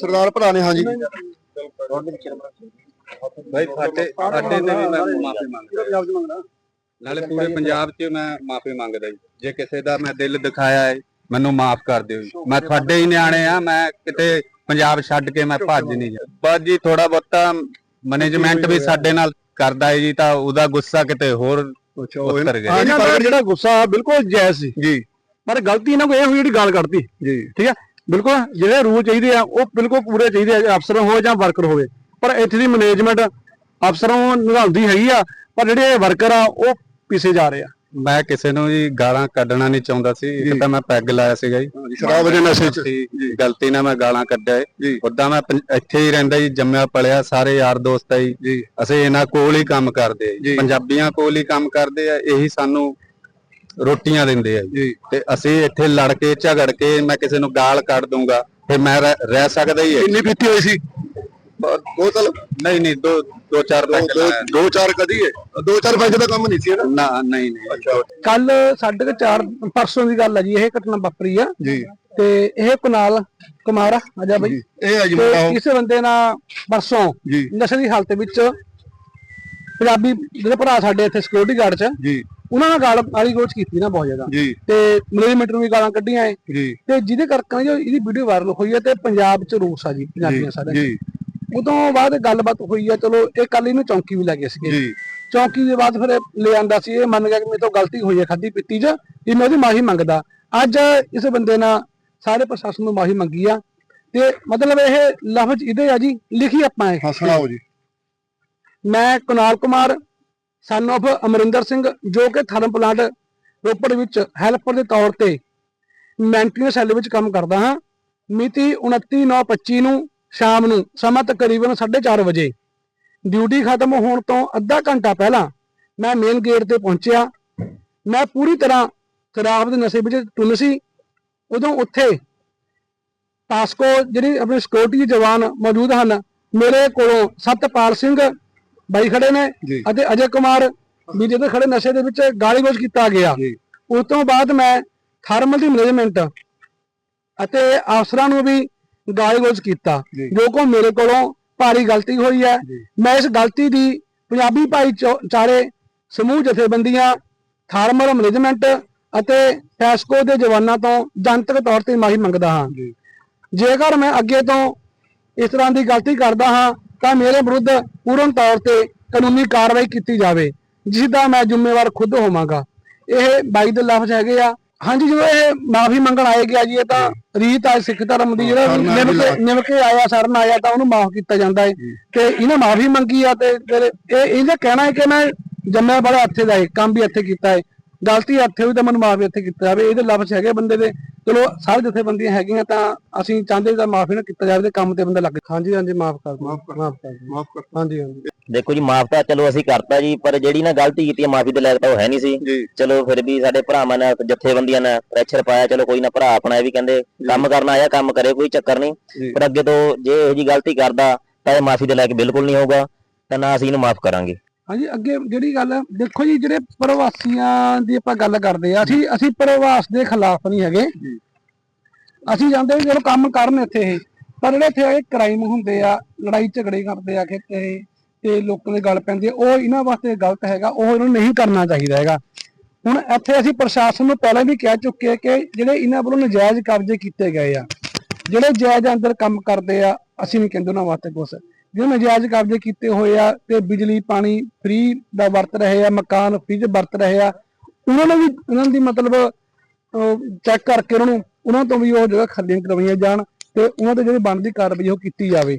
ਸਰਦਾਰ ਭਰਾ ਨੇ ਹਾਂਜੀ। ਭਾਈ ਸਾਡੇ ਸਾਡੇ ਤੇ ਵੀ ਮੈਂ ਮਾਫੀ ਮੰਗਦਾ। ਨਾਲੇ ਪੂਰੇ ਪੰਜਾਬ 'ਚ ਮੈਂ ਮਾਫੀ ਮੰਗਦਾ ਜੀ। ਜੇ ਕਿਸੇ ਦਾ ਮੈਂ ਦਿਲ ਦਿਖਾਇਆ ਹੈ ਮੈਨੂੰ ਮਾਫ ਕਰ ਦਿਓ ਜੀ। ਮੈਂ ਤੁਹਾਡੇ ਹੀ ਨਿਆਣੇ ਆ ਮੈਂ ਕਿਤੇ ਪੰਜਾਬ ਛੱਡ ਕੇ ਮੈਂ ਭੱਜ ਨਹੀਂ ਜਾ ਬਸ ਜੀ ਥੋੜਾ ਬਹੁਤਾ ਮੈਨੇਜਮੈਂਟ ਵੀ ਸਾਡੇ ਨਾਲ ਕਰਦਾ ਹੈ ਜੀ ਤਾਂ ਉਹਦਾ ਗੁੱਸਾ ਕਿਤੇ ਹੋਰ ਉਤਰ ਗਿਆ। ਜਿਹੜਾ ਗੁੱਸਾ ਬਿਲਕੁਲ ਜਾਇਜ਼ ਸੀ। ਜੀ। ਪਰ ਗਲਤੀ ਇਹਨਾਂ ਕੋਲ ਇਹ ਹੋਈ ਜਿਹੜੀ ਗਾਲ ਕੱਢਤੀ। ਜੀ। ਠੀਕ ਹੈ ਬਿਲਕੁਲ ਜਿਹੜੇ ਰੂਲ ਚਾਹੀਦੇ ਆ ਉਹ ਬਿਲਕੁਲ ਪੂਰੇ ਚਾਹੀਦੇ ਆ ਅਫਸਰ ਹੋਵੇ ਜਾਂ ਵਰਕਰ ਹੋਵੇ। ਪਰ ਇੱਥੇ ਦੀ ਮੈਨੇਜਮੈਂਟ ਅਫਸਰਾਂ ਨਿਭਾਉਂਦੀ ਹੈਗੀ ਆ ਪਰ ਜਿਹੜੇ ਵਰਕਰ ਆ ਉਹ ਪਿੱਛੇ ਜਾ ਰਹੇ ਆ। ਮੈਂ ਕਿਸੇ ਨੂੰ ਜੀ ਗਾਲਾਂ ਕੱਢਣਾ ਨਹੀਂ ਚਾਹੁੰਦਾ ਸੀ ਇੱਕ ਤਾਂ ਮੈਂ ਪੈਗ ਲਾਇਆ ਸੀਗਾ ਜੀ। ਸ਼ਰਾਬ ਦੇ ਨਸ਼ੇ 'ਚ। ਗਲਤੀ ਨਾਲ ਮੈਂ ਗਾਲਾਂ ਕੱਢਿਆ। ਏ ਉਦਾਂ ਮੈਂ ਇੱਥੇ ਹੀ ਰਹਿੰਦਾ ਜੀ ਜੰਮਿਆ ਪਲਿਆ ਸਾਰੇ ਯਾਰ ਦੋਸਤ ਆ ਜੀ। ਅਸੀਂ ਇਹਨਾਂ ਕੋਲ ਹੀ ਕੰਮ ਕਰਦੇ ਆ। ਪੰਜਾਬੀਆਂ ਕੋਲ ਹੀ ਕੰਮ ਕਰਦੇ ਆ ਇਹੀ ਸਾਨੂੰ ਰੋਟੀਆਂ ਦਿੰਦੇ ਆ ਜੀ। ਤੇ ਅਸੀਂ ਇੱਥੇ ਲੜ ਕੇ ਝਗੜ ਕੇ ਮੈਂ ਕਿਸੇ ਨੂੰ ਗਾਲ ਕੱਢ ਦੂੰਗਾ ਫਿਰ ਮੈਂ ਰਹਿ ਰਹਿ ਸਕਦਾ ਹੀ ਹੈ ਕਿੰਨੀ ਪੀਤੀ ਹੋਈ ਸੀ? ਬੋਤਲ ਨਹੀਂ ਨਹੀਂ ਦੋ ਦੋ ਚਾਰ ਪੈਗ ਦੋ ਦੋ ਚਾਰ ਕਦੀ ਹੈ ਦੋ ਚਾਰ ਪੈਗ ਦਾ ਕੰਮ ਨਹੀਂ ਸੀ ਇਹਦਾ? ਨਾ ਨਹੀਂ ਨਹੀਂ। ਕੱਲ ਸਾਢੇ ਕੁ ਚਾਰ ਪਰਸੋਂ ਦੀ ਗੱਲ ਆ ਜੀ ਇਹ ਘਟਨਾ ਵਾਪਰੀ ਆ। ਜੀ। ਤੇ ਇਹ ਕੁਨਾਲ ਕੁਮਾਰ ਆ ਆਜਾ ਬਈ। ਇਹ ਹੈ ਜੀ ਤੇ ਮੁੰਡਾ ਇਸ ਬੰਦੇ ਨਾਲ ਪਰਸੋਂ ਜੀ। ਨਸ਼ੇ ਦੀ ਹਾਲਤ ਵਿੱਚ ਪੰਜਾਬੀ ਜਿਹੜੇ ਭਰਾ ਸਾਡੇ ਇੱਥੇ ਸਿਕਿਉਰਿਟੀ ਗਾਰਡ ਚ ਜੀ। ਉਹਨਾਂ ਨਾਲ ਗਾਲ ਗਾਲੀ ਗਲੋਚ ਕੀਤੀ ਨਾ ਬਹੁਤ ਜ਼ਿਆਦਾ। ਜੀ। ਤੇ ਮੈਨੇਜਮੈਂਟ ਨੂੰ ਵੀ ਗਾਲਾਂ ਕੱਢੀਆਂ ਏ ਜੀ। ਤੇ ਜਿਹਦੇ ਕਰਕੇ ਜੋ ਇਹਦੀ ਵੀਡੀਓ ਵਾਇਰਲ ਹੋਈ ਹੈ ਤੇ ਪੰਜਾਬ ਚ ਰੋਸ ਆ ਜੀ ਪੰਜਾਬੀਆਂ ਸਾਰੇ ਜੀ। ਉਦੋਂ ਬਾਅਦ ਗੱਲਬਾਤ ਹੋਈ ਆ ਚਲੋ ਇਹ ਕੱਲ ਇਹਨੂੰ ਚੌਂਕੀ ਵੀ ਲੈ ਗਏ ਸੀਗੇ। ਜੀ। ਚੌਂਕੀ ਦੇ ਬਾਅਦ ਫਿਰ ਲੈ ਆਂਦਾ ਸੀ ਇਹ ਮੰਨ ਗਿਆ ਕਿ ਮੇਰੇ ਤੋਂ ਗਲਤੀ ਹੋਈ ਹੈ ਖਾਦੀ ਪੀਤੀ ਚ ਇਹ ਮੈਂ ਉਹਦੀ ਮਾਫੀ ਮੰਗਦਾ। ਅੱਜ ਇਸ ਬੰਦੇ ਨਾਲ ਸਾਰੇ ਪ੍ਰਸ਼ਾਸਨ ਨੂੰ ਮਾਫੀ ਮੰਗੀ ਆ। ਤੇ ਮਤਲਬ ਇਹ ਲਫ਼ਜ਼ ਇਹਦੇ ਆ ਜੀ ਲਿਖੀ ਆਪਾਂ ਇਹ। ਹਾਂ ਸੁਣਾਓ ਜੀ। ਮੈਂ ਕੁਨਾਲ ਕੁਮਾਰ ਸਨ of ਅਮਰਿੰਦਰ ਸਿੰਘ, ਜੋ ਕਿ ਥਰਮ ਪਲਾਂਟ ਰੋਪੜ ਵਿੱਚ ਹੈਲਪਰ ਦੇ ਤੌਰ ਤੇ ਮੈਂਟੇਨੈਂਸ ਸੈੱਲ ਵਿੱਚ ਕੰਮ ਕਰਦਾ ਹਾਂ। ਮਿਤੀ 29/9/25 ਨੂੰ ਸ਼ਾਮ ਨੂੰ ਸਮਾਂ ਤਕਰੀਬਨ 4:30 ਵਜੇ। ਡਿਊਟੀ ਖਤਮ ਹੋਣ ਤੋਂ ਅੱਧਾ ਘੰਟਾ ਪਹਿਲਾਂ ਮੈਂ ਮੇਨ ਗੇਟ ਤੇ ਪਹੁੰਚਿਆ। ਮੈਂ ਪੂਰੀ ਤਰ੍ਹਾਂ ਸ਼ਰਾਬ ਦੇ ਨਸ਼ੇ ਵਿੱਚ ਟੁੰਨ ਸੀ। ਉਦੋਂ ਉੱਥੇ ਪਾਸਕੋ ਜਿਹੜੀ ਆਪਣੀ ਸਿਕਿਉਰਿਟੀ ਜਵਾਨ ਮੌਜੂਦ ਹਨ, ਮੇਰੇ ਕੋਲੋਂ ਸਤਪਾਲ ਸਿੰਘ ਬਾਈ ਖੜੇ ਨੇ ਜੀ। ਅਤੇ ਅਜੇ ਕੁਮਾਰ ਵੀ ਜਿਹਦੇ ਖੜੇ ਨਸ਼ੇ ਦੇ ਵਿੱਚ ਗਾਲੀ ਗਲੋਚ ਕੀਤਾ ਗਿਆ। ਜੀ। ਉਸ ਤੋਂ ਬਾਅਦ ਮੈਂ ਥਰਮਲ ਦੀ ਮੈਨੇਜਮੈਂਟ ਅਤੇ ਅਫਸਰਾਂ ਨੂੰ ਵੀ ਗਾਲੀ ਗਲੋਚ ਕੀਤਾ ਜੀ। ਜੋ ਕੋ ਮੇਰੇ ਕੋਲੋਂ ਭਾਰੀ ਗਲਤੀ ਹੋਈ ਹੈ। ਜੀ। ਮੈਂ ਇਸ ਗਲਤੀ ਦੀ ਪੰਜਾਬੀ ਭਾਈਚਾਰੇ ਸਮੂਹ ਜਥੇਬੰਦੀਆਂ ਥਰਮਲ ਮੈਨੇਜਮੈਂਟ ਅਤੇ ਟੈਸਕੋ ਦੇ ਜਵਾਨਾਂ ਤੋਂ ਜਨਤਕ ਤੌਰ ਤੇ ਮਾਫੀ ਮੰਗਦਾ ਹਾਂ। ਜੀ। ਜੇਕਰ ਮੈਂ ਅੱਗੇ ਤੋਂ ਇਸ ਤਰ੍ਹਾਂ ਦੀ ਗਲਤੀ ਕਰਦਾ ਹਾਂ ਤਾਂ ਮੇਰੇ ਵਿਰੁੱਧ ਪੂਰਨ ਤੌਰ ਤੇ ਕਾਨੂੰਨੀ ਕਾਰਵਾਈ ਕੀਤੀ ਜਾਵੇ ਜਿਸ ਦਾ ਮੈਂ ਜ਼ਿੰਮੇਵਾਰ ਖੁਦ ਹੋਵਾਂਗਾ। ਇਹ ਬਾਈ ਦੇ ਲਫ਼ਜ਼ ਹੈਗੇ ਆ। ਹਾਂਜੀ ਜਦੋਂ ਇਹ ਮਾਫੀ ਮੰਗਣ ਆਏ ਗਿਆ ਜੀ ਇਹ ਤਾਂ ਰੀਤ ਆ ਸਿੱਖ ਧਰਮ ਦੀ ਜਿਹੜਾ ਸ਼ਰਨ ਆਇਆ ਨਿਮ ਕੇ ਨਿਮ ਕੇ ਆਇਆ ਸ਼ਰਨ ਆਇਆ ਤਾਂ ਉਹਨੂੰ ਮਾਫ ਕੀਤਾ ਜਾਂਦਾ ਹੈ। ਤੇ ਇਹਨੇ ਮਾਫੀ ਮੰਗੀ ਆ ਤੇ ਫਿਰ ਇਹ ਇਹਦਾ ਕਹਿਣਾ ਹੈ ਕਿ ਮੈਂ ਜੰਮਿਆ ਬੜਾ ਇੱਥੇ ਦਾ ਹੈ ਕੰਮ ਵੀ ਇੱਥੇ ਕੀਤਾ ਹੈ। ਗਲਤੀ ਇੱਥੇ ਹੋਈ ਤਾਂ ਮੈਨੂੰ ਮਾਫੀ ਇੱਥੇ ਕੀਤਾ ਜਾਵੇ। ਇਹਦੇ ਲਫ਼ਜ਼ ਹੈਗੇ ਬੰਦੇ ਦੇ। ਚਲੋ ਸਾਰੇ ਜਥੇਬੰਦੀਆਂ ਹੈਗੀਆਂ ਤਾਂ ਅਸੀਂ ਚਾਹੁੰਦੇ ਤਾਂ ਮਾਫੀ ਨਾ ਕੀਤਾ ਜਾਵੇ ਤੇ ਕੰਮ ਤੇ ਬੰਦਾ ਲੱਗੇ ਹਾਂਜੀ ਹਾਂਜੀ ਮਾਫ ਕਰ ਦਿਓ। ਮਾਫ਼ ਕਰ- ਮਾਫ ਕਰ ਦਿਓ। ਮਾਫ ਕਰ ਹਾਂਜੀ ਹਾਂਜੀ। ਦੇਖੋ ਜੀ ਮਾਫ ਤਾਂ ਚਲੋ ਅਸੀਂ ਕਰਤਾ ਜੀ ਪਰ ਜਿਹੜੀ ਨਾ ਗਲਤੀ ਕੀਤੀ ਹੈ ਮਾਫੀ ਦੇ ਲਾਇਕ ਤਾਂ ਉਹ ਹੈ ਨਹੀਂ ਸੀ। ਚਲੋ ਫਿਰ ਵੀ ਸਾਡੇ ਭਰਾਵਾਂ ਨੇ ਜਥੇਬੰਦੀਆਂ ਨੇ ਪ੍ਰੈਸ਼ਰ ਪਾਇਆ ਚਲੋ ਕੋਈ ਨਾ ਭਰਾ ਆਪਣਾ ਇਹ ਵੀ ਕਹਿੰਦੇ ਕੰਮ ਕਰਨਾ ਆਇਆ ਕੰਮ ਕਰੇ ਕੋਈ ਚੱਕਰ ਨਹੀਂ। ਪਰ ਅੱਗੇ ਤੋਂ ਜੇ ਇਹੋ ਜੀ ਗਲਤੀ ਕਰਦਾ ਤਾਂ ਇਹ ਮਾਫੀ ਦੇ ਲਾਇਕ ਬਿਲਕੁਲ ਨਹੀਂ ਹੋਊਗਾ ਤਾਂ ਨਾ ਅਸੀਂ ਇਹਨੂੰ ਮਾਫ ਕਰਾਂਗੇ। ਹਾਂਜੀ ਅੱਗੇ ਜਿਹੜੀ ਗੱਲ ਦੇਖੋ ਜੀ ਜਿਹੜੇ ਪ੍ਰਵਾਸੀਆਂ ਦੀ ਆਪਾਂ ਗੱਲ ਕਰਦੇ ਆ ਅਸੀਂ ਅਸੀਂ ਪ੍ਰਵਾਸ ਦੇ ਖਿਲਾਫ ਨਹੀਂ ਹੈਗੇ। ਅਸੀਂ ਜਾਂਦੇ ਵੀ ਜਦੋਂ ਕੰਮ ਕਰਨ ਇੱਥੇ ਇਹ ਪਰ ਜਿਹੜੇ ਇੱਥੇ ਇਹ ਕ੍ਰਾਈਮ ਹੁੰਦੇ ਆ ਲੜਾਈ ਝਗੜੇ ਕਰਦੇ ਆ ਕਿ ਤੇ ਲੋਕਾਂ ਦੇ ਗੱਲ ਪੈਂਦੀ ਆ ਉਹ ਇਹਨਾਂ ਵਾਸਤੇ ਗਲਤ ਹੈਗਾ ਉਹ ਇਹਨਾਂ ਨੂੰ ਨਹੀਂ ਕਰਨਾ ਚਾਹੀਦਾ ਹੈਗਾ। ਹੁਣ ਇੱਥੇ ਅਸੀਂ ਪ੍ਰਸ਼ਾਸਨ ਨੂੰ ਪਹਿਲਾਂ ਵੀ ਕਹਿ ਚੁੱਕੇ ਆ ਕਿ ਜਿਹੜੇ ਇਹਨਾਂ ਵੱਲੋਂ ਨਜਾਇਜ਼ ਕਬਜ਼ੇ ਕੀਤੇ ਗਏ ਆ ਜਿਹੜੇ ਜਾਇਜ਼ ਅੰਦਰ ਕੰਮ ਕਰਦੇ ਆ ਅਸੀਂ ਨਹੀਂ ਕਹਿੰਦੇ ਉਹਨਾਂ ਵਾਸਤੇ ਕੁਛ। ਜਿਹੜੇ ਨਜਾਇਜ਼ ਕਬਜ਼ੇ ਕੀਤੇ ਹੋਏ ਆ ਤੇ ਬਿਜਲੀ, ਪਾਣੀ ਫ੍ਰੀ ਦਾ ਵਰਤ ਰਹੇ ਆ, ਮਕਾਨ ਫ੍ਰੀ ਚ ਵਰਤ ਰਹੇ ਆ। ਉਹਨਾਂ ਨੂੰ ਵੀ, ਉਹਨਾਂ ਦੀ ਮਤਲਬ ਚੈੱਕ ਕਰਕੇ ਉਹਨਾਂ ਨੂੰ, ਉਹਨਾਂ ਤੋਂ ਵੀ ਉਹ ਜਗ੍ਹਾ ਖਾਲੀਆਂ ਕਰਵਾਈਆਂ ਜਾਣ ਤੇ ਉਹਨਾਂ ਤੇ ਜਿਹੜੀ ਬਣਦੀ ਕਾਰਵਾਈ ਉਹ ਕੀਤੀ ਜਾਵੇ।